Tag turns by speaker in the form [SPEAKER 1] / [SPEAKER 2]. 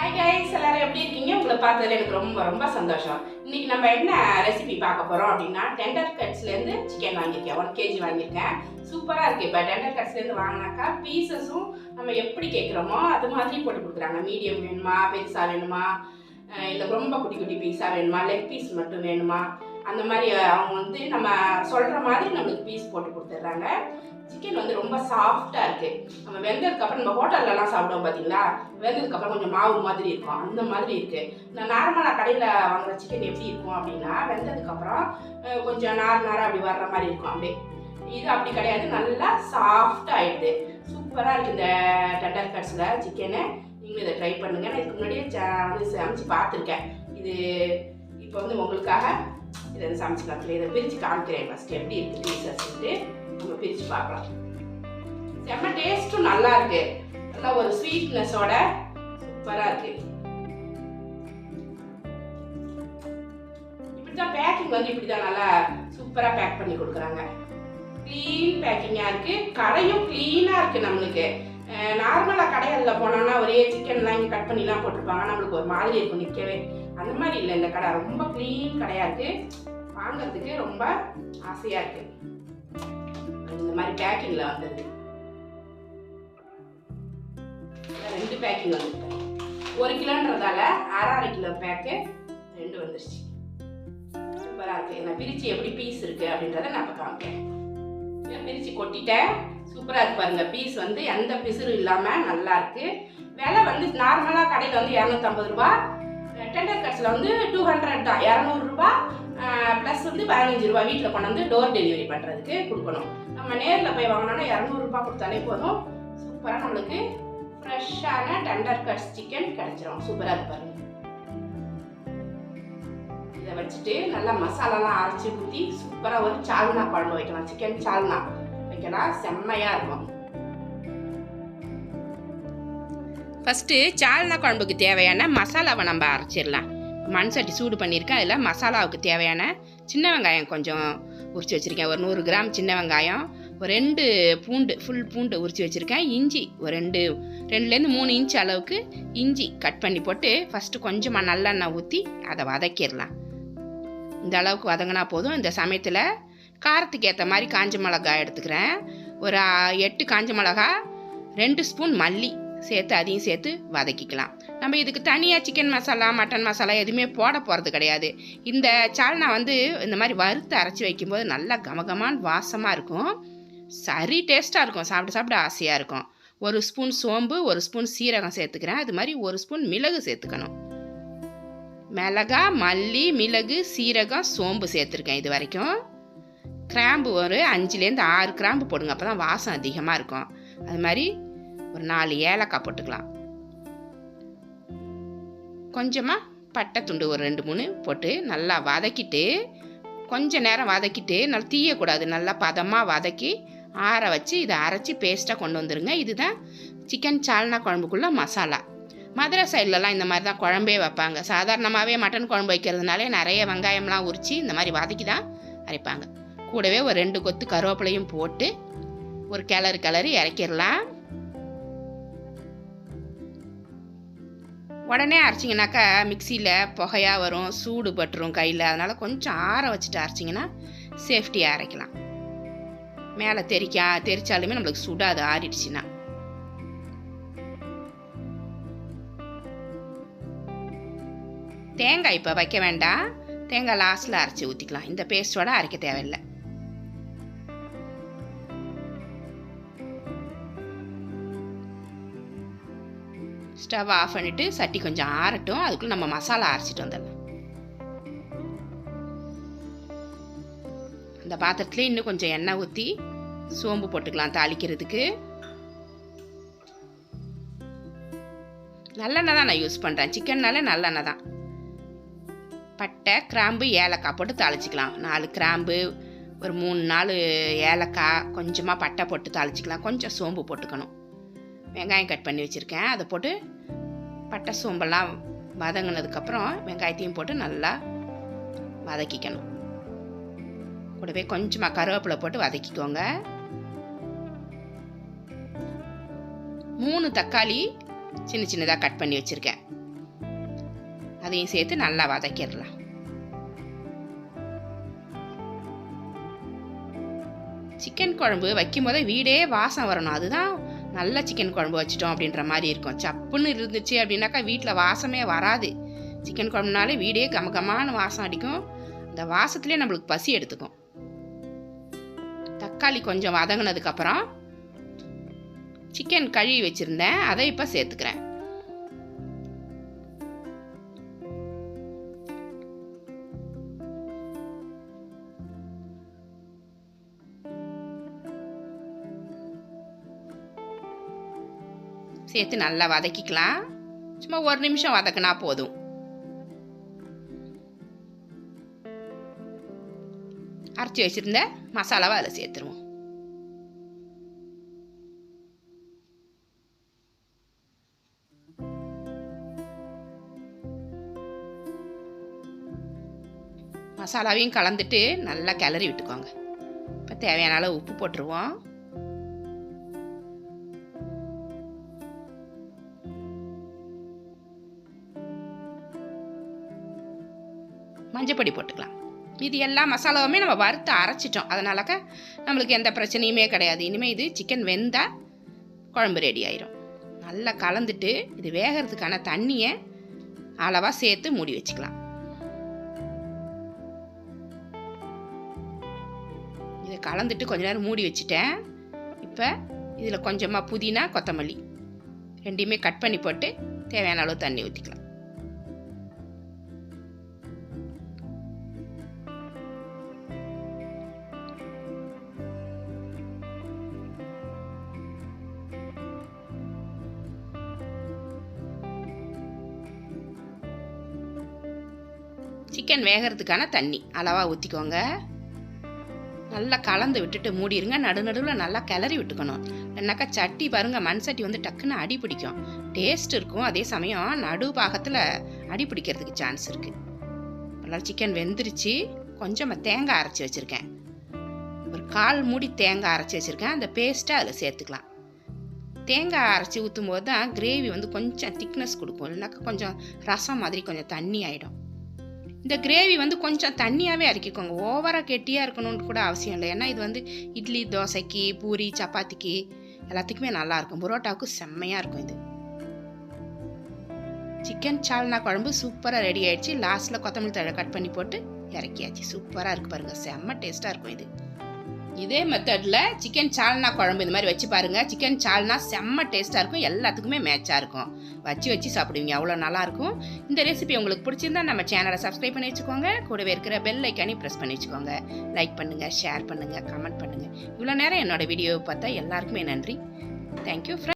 [SPEAKER 1] Hi guys எல்லாரும் எப்படி இருக்கீங்க? உங்களை பார்த்ததுல எனக்கு ரொம்ப ரொம்ப சந்தோஷம். இன்னைக்கு நம்ம என்ன ரெசிபி பார்க்க போறோம் அப்படின்னா டெண்டர் கட்ஸ்லேருந்து சிக்கன் வாங்கியிருக்கேன். ஒன் கேஜி வாங்கியிருக்கேன். சூப்பராக இருக்கு. இப்போ டெண்டர் கட்ஸ்லேருந்து வாங்கினாக்கா பீசஸும் நம்ம எப்படி கேட்குறோமோ அது மாதிரி போட்டு கொடுக்குறாங்க. மீடியம் வேணுமா பெருசாக வேணுமா? இல்லை ரொம்ப குட்டி குட்டி பீஸாக வேணுமா? லெக் பீஸ் மட்டும் வேணுமா? அந்த மாதிரி அவங்க வந்து நம்ம சொல்கிற மாதிரி நம்மளுக்கு பீஸ் போட்டு கொடுத்துட்றாங்க. சிக்கன் வந்து ரொம்ப சாஃப்டாக இருக்குது நம்ம வெந்ததுக்கப்புறம் நம்ம ஹோட்டல்லலாம் சாப்பிடுவோம் பார்த்தீங்களா வெந்ததுக்கப்புறம் கொஞ்சம் மாவு மாதிரி இருக்கும். அந்த மாதிரி இருக்குது நான் நார்மலாக கடையில் வாங்குற சிக்கன் எப்படி இருக்கும் அப்படின்னா வெந்ததுக்கப்புறம் கொஞ்சம் நார் நாராக அப்படி வர்ற மாதிரி இருக்கும். அப்படியே இது அப்படி கிடையாது. நல்லா சாஃப்டாக ஆகிடுது சூப்பராக இருக்குது இந்த டெண்டர் கட்ஸில் சிக்கனு நீங்களும் இதை ட்ரை பண்ணுங்கள் நான் இதுக்கு முன்னாடியே ச- வந்து சமைச்சு பார்த்துருக்கேன். இது இப்போ வந்து உங்களுக்காக இதை வந்து சமைச்சுக்கலாம் இதை பிரித்து காமிக்கிறேன் ஃபஸ்ட்டு எப்படி இருக்குது பீசஸ்ட்டு நம்ம பிரித்து பார்க்கலாம் செம்ம டேஸ்ட்டும் நல்லா இருக்கு. நல்லா ஒரு ஸ்வீட்னஸோட சூப்பராக இருக்கு. இப்படிதான் பேக்கிங் வந்து இப்படிதான் நல்லா சூப்பராக பேக் பண்ணி கொடுக்குறாங்க. க்ளீன் பேக்கிங்காக இருக்கு. கடையும் க்ளீனாக இருக்கு நம்மளுக்கு. நார்மலாக கடைகளில் போனோம்னா ஒரே சிக்கன்லாம் இங்கே கட் பண்ணிலாம் போட்டிருப்பாங்க. நம்மளுக்கு ஒரு மாதிரி இருக்கும் நிற்கவே அந்த மாதிரி இல்லை இந்த கடை ரொம்ப க்ளீன் கடையாக இருக்குது வாங்குறதுக்கு ரொம்ப ஆசையாக இருக்குது இந்த மாதிரி பேக்கிங்கில் வந்தது. ரெண்டு பேக்கிங் வந்துருக்கு. ஒரு கிலோன்றதால அரை அரை கிலோ பேக்கு ரெண்டு வந்துருச்சு. சூப்பராக இருக்குது நான் பிரித்து எப்படி பீஸ் இருக்குது அப்படின்றத நான் இப்போ காமிக்கிறேன். பிரித்து கொட்டிட்டேன். சூப்பராக இருக்கு பாருங்க. பீஸ் வந்து எந்த பிசுறும் இல்லாமல் நல்லாயிருக்கு விலை வந்து நார்மலாக கடையில் வந்து இரநூத்தம்பது ரூபா. டெண்டர் கட்ஸில் வந்து டூ ஹண்ட்ரட் தான் இரநூறுபா ப்ளஸ் வந்து பதினஞ்சு ரூபா. வீட்டில் கொண்டு வந்து டோர் டெலிவரி பண்ணுறதுக்கு கொடுக்கணும். நம்ம நேரில் போய் வாங்கினோன்னா இரநூறுபா கொடுத்தாலே போதும். சூப்பராக நம்மளுக்கு ஃப்ரெஷ்ஷான டெண்டர் கட்ஸ் சிக்கன் கிடச்சிரும். சூப்பராக இருக்கு பாருங்க. வச்சுட்டு நல்லா மசாலாலாம் அரைச்சி ஊற்றி சூப்பராக ஒரு சால்னா குழம்பு வைக்கலாம். சிக்கன் சால்னா. வைக்கலாம் செம்மையாக இருக்கும். ஃபஸ்ட்டு சால்னா குழம்புக்கு தேவையான மசாலாவை நம்ம அரைச்சிடலாம். மண் சட்டி சூடு பண்ணியிருக்கேன் அதில் மசாலாவுக்கு தேவையான சின்ன வெங்காயம் கொஞ்சம் உரித்து வச்சுருக்கேன். ஒரு நூறு கிராம் சின்ன வெங்காயம் ஒரு ரெண்டு பூண்டு ஃபுல் பூண்டு உரித்து வச்சுருக்கேன். இஞ்சி ஒரு ரெண்டு ரெண்டுலேருந்து மூணு இன்ச் அளவுக்கு இஞ்சி கட் பண்ணி போட்டு ஃபஸ்ட்டு கொஞ்சமாக நல்லெண்ணெய் ஊற்றி அதை வதக்கிடலாம். இந்த அளவுக்கு வதங்கினா போதும். இந்த சமயத்தில் காரத்துக்கு ஏற்ற மாதிரி காஞ்ச மிளகா எடுத்துக்கிறேன். ஒரு எட்டு காஞ்ச மிளகா ரெண்டு ஸ்பூன் மல்லி சேர்த்து அதையும் சேர்த்து வதக்கிக்கலாம். நம்ம இதுக்கு தனியாக சிக்கன் மசாலா மட்டன் மசாலா எதுவுமே போட போகிறது கிடையாது. இந்த சால்னா வந்து இந்த மாதிரி வறுத்து அரைச்சி வைக்கும்போது நல்லா கமகமான வாசமாக இருக்கும். சரி டேஸ்ட்டாக இருக்கும். சாப்பிட சாப்பிட ஆசையாக இருக்கும். ஒரு ஸ்பூன் சோம்பு ஒரு ஸ்பூன் சீரகம் சேர்த்துக்கிறேன். அது மாதிரி ஒரு ஸ்பூன் மிளகு சேர்த்துக்கணும். மிளகா மல்லி மிளகு சீரகம் சோம்பு சேர்த்துருக்கேன் இது வரைக்கும். கிராம்பு ஒரு அஞ்சுலேருந்து ஆறு கிராம்பு போடுங்க அப்போ தான் வாசம் அதிகமாக இருக்கும். அது மாதிரி ஒரு நாலு ஏலக்காய் போட்டுக்கலாம். கொஞ்சமாக பட்டை துண்டு ஒரு ரெண்டு மூணு போட்டு நல்லா வதக்கிட்டு கொஞ்ச நேரம் வதக்கிட்டு நல்லா தீயக்கூடாது நல்லா பதமாக வதக்கி ஆற வச்சு இதை அரைச்சி பேஸ்ட்டாக கொண்டு வந்துடுங்க இதுதான் சிக்கன் சால்னா குழம்புக்குள்ள மசாலா. மதுரை சைட்லலாம் இந்த மாதிரி தான் குழம்பே வைப்பாங்க. சாதாரணமாகவே மட்டன் குழம்பு வைக்கிறதுனாலே நிறைய வெங்காயம்லாம் உரித்து இந்த மாதிரி வதக்கி தான் அரைப்பாங்க. கூடவே ஒரு ரெண்டு கொத்து கருவேப்பிலையும் போட்டு ஒரு கிளறு கிளறி இறக்கிடலாம். உடனே அரைச்சிங்கனாக்கா மிக்சியில் புகையாக வரும் சூடு பட்டுரும் கையில். அதனால் கொஞ்சம் ஆற வச்சுட்டு அரைச்சிங்கன்னா சேஃப்டியாக அரைக்கலாம். மேலே தெரிக்கா தெரிச்சாலுமே நம்மளுக்கு சுடாது ஆறிடுச்சுன்னா. தேங்காய் இப்போ வைக்க வேண்டாம் தேங்காய் லாஸ்ட்டில் அரைச்சி ஊற்றிக்கலாம் இந்த பேஸ்ட்டோட அரைக்க தேவையில்லை. ஸ்டவ் ஆஃப் பண்ணிவிட்டு சட்டி கொஞ்சம் ஆறட்டும். அதுக்குள்ளே நம்ம மசாலா அரைச்சிட்டு வந்துடலாம். அந்த பாத்திரத்தில் இன்னும் கொஞ்சம் எண்ணெய் ஊற்றி சோம்பு போட்டுக்கலாம் தாளிக்கிறதுக்கு. நல்லெண்ணெய் தான் நான் யூஸ் பண்ணுறேன் சிக்கன்னாலே நல்லெண்ணெய் தான். பட்டை கிராம்பு ஏலக்காய் போட்டு தாளிச்சிக்கலாம். நாலு கிராம்பு ஒரு மூணு நாலு ஏலக்காய் கொஞ்சமாக பட்டை போட்டு தாளிச்சிக்கலாம். கொஞ்சம் சோம்பு போட்டுக்கணும். வெங்காயம் கட் பண்ணி வச்சுருக்கேன். அதை போட்டு பட்டை சோம்பெல்லாம் வதங்கினதுக்கப்புறம் வெங்காயத்தையும் போட்டு நல்லா வதக்கிக்கணும். கூடவே கொஞ்சமாக கருவேப்பிலை போட்டு வதக்கிக்கோங்க. மூணு தக்காளி சின்ன சின்னதாக கட் பண்ணி வச்சுருக்கேன். அதையும் சேர்த்து நல்லா வதக்கிடலாம். சிக்கன் குழம்பு வைக்கும் போதே வீடே வாசம் வரணும். அதுதான் நல்ல சிக்கன் குழம்பு வச்சிட்டோம் அப்படின்ற மாதிரி இருக்கும். சப்புன்னு இருந்துச்சு அப்படின்னாக்கா வீட்டில் வாசமே வராது. சிக்கன் குழம்புனாலே வீடே கமகமான வாசம் அடிக்கும். அந்த வாசத்துலேயே நம்மளுக்கு பசி எடுத்துக்கும். தக்காளி கொஞ்சம் வதங்கினதுக்கப்புறம் சிக்கன் கழுவி வச்சுருந்தேன். அதை இப்போ சேர்த்துக்கிறேன். சேர்த்து நல்லா வதக்கிக்கலாம். சும்மா ஒரு நிமிஷம் வதக்குனா போதும். அரைச்சி வச்சுருந்த மசாலாவை அதில் சேர்த்துருவோம். மசாலாவையும் கலந்துட்டு நல்லா கிளறி விட்டுக்கோங்க. இப்போ தேவையான அளவு உப்பு போட்டுருவோம். மஞ்சப்பொடி போட்டுக்கலாம். இது எல்லா மசாலாவுமே நம்ம வறுத்து அரைச்சிட்டோம். அதனாலக்க நம்மளுக்கு எந்த பிரச்சனையுமே கிடையாது. இனிமேல் இது சிக்கன் வெந்தால் குழம்பு ரெடி ஆயிரும். நல்லா கலந்துட்டு இது வேகிறதுக்கான தண்ணியை அளவாக சேர்த்து மூடி வச்சுக்கலாம். இதை கலந்துட்டு கொஞ்ச நேரம் மூடி வச்சுட்டேன். இப்போ இதில் கொஞ்சமாக புதினா கொத்தமல்லி ரெண்டையுமே கட் பண்ணி போட்டு தேவையான அளவு தண்ணி ஊற்றிக்கலாம் சிக்கன் வேகிறதுக்கான தண்ணி. அளவாக ஊற்றிக்கோங்க நல்லா கலந்து விட்டுட்டு மூடிடுங்க நடு நடுவில் நல்லா கிளறி விட்டுக்கணும். இல்லைனாக்கா சட்டி பாருங்கள் மண் சட்டி வந்து டக்குன்னு அடி பிடிக்கும். டேஸ்ட் இருக்கும். அதே சமயம் நடு பாகத்தில் அடி பிடிக்கிறதுக்கு சான்ஸ் இருக்குது நல்லா சிக்கன் வெந்துருச்சு. கொஞ்சமாக தேங்காய் அரைச்சி வச்சுருக்கேன். ஒரு கால் மூடி தேங்காய் அரைச்சி வச்சுருக்கேன். அந்த பேஸ்ட்டை அதில் சேர்த்துக்கலாம். தேங்காய் அரைச்சி ஊற்றும் போது தான் கிரேவி வந்து கொஞ்சம் திக்னஸ் கொடுக்கும். இல்லைனாக்கா கொஞ்சம் ரசம் மாதிரி கொஞ்சம் தண்ணி ஆகிடும் இந்த கிரேவி வந்து கொஞ்சம் தண்ணியாகவே அரைக்கிக்கோங்க. ஓவராக கெட்டியாக இருக்கணும்னு கூட அவசியம் இல்லை. ஏன்னா இது வந்து இட்லி தோசைக்கு பூரி சப்பாத்திக்கு எல்லாத்துக்குமே நல்லாயிருக்கும் புரோட்டாவுக்கு செம்மையாக இருக்கும் இது. சிக்கன் சால்னா குழம்பு சூப்பராக ரெடி ஆகிடுச்சு லாஸ்ட்டில் கொத்தமல்லி தழை கட் பண்ணி போட்டு இறக்கியாச்சு. சூப்பராக இருக்குது பாருங்கள் செம்ம டேஸ்ட்டாக இருக்கும் இது. இதே மெத்தடில் சிக்கன் சால்னா குழம்பு இந்த மாதிரி வச்சு பாருங்கள் சிக்கன் சால்னா செம்ம டேஸ்ட்டாக இருக்கும். எல்லாத்துக்குமே மேட்சாக இருக்கும். வச்சு வச்சு சாப்பிடுவீங்க. அவ்வளோ நல்லாயிருக்கும் இந்த ரெசிபி உங்களுக்கு பிடிச்சிருந்தா நம்ம சேனலை சப்ஸ்கிரைப் பண்ணி வச்சுக்கோங்க. கூடவே இருக்கிற பெல் ஐக்கானி ப்ரெஸ் பண்ணி வச்சுக்கோங்க. லைக் பண்ணுங்கள் ஷேர் பண்ணுங்கள் கமெண்ட் பண்ணுங்கள் இவ்வளோ நேரம் என்னோட வீடியோவை பார்த்தா எல்லாருக்குமே நன்றி. தேங்க்யூ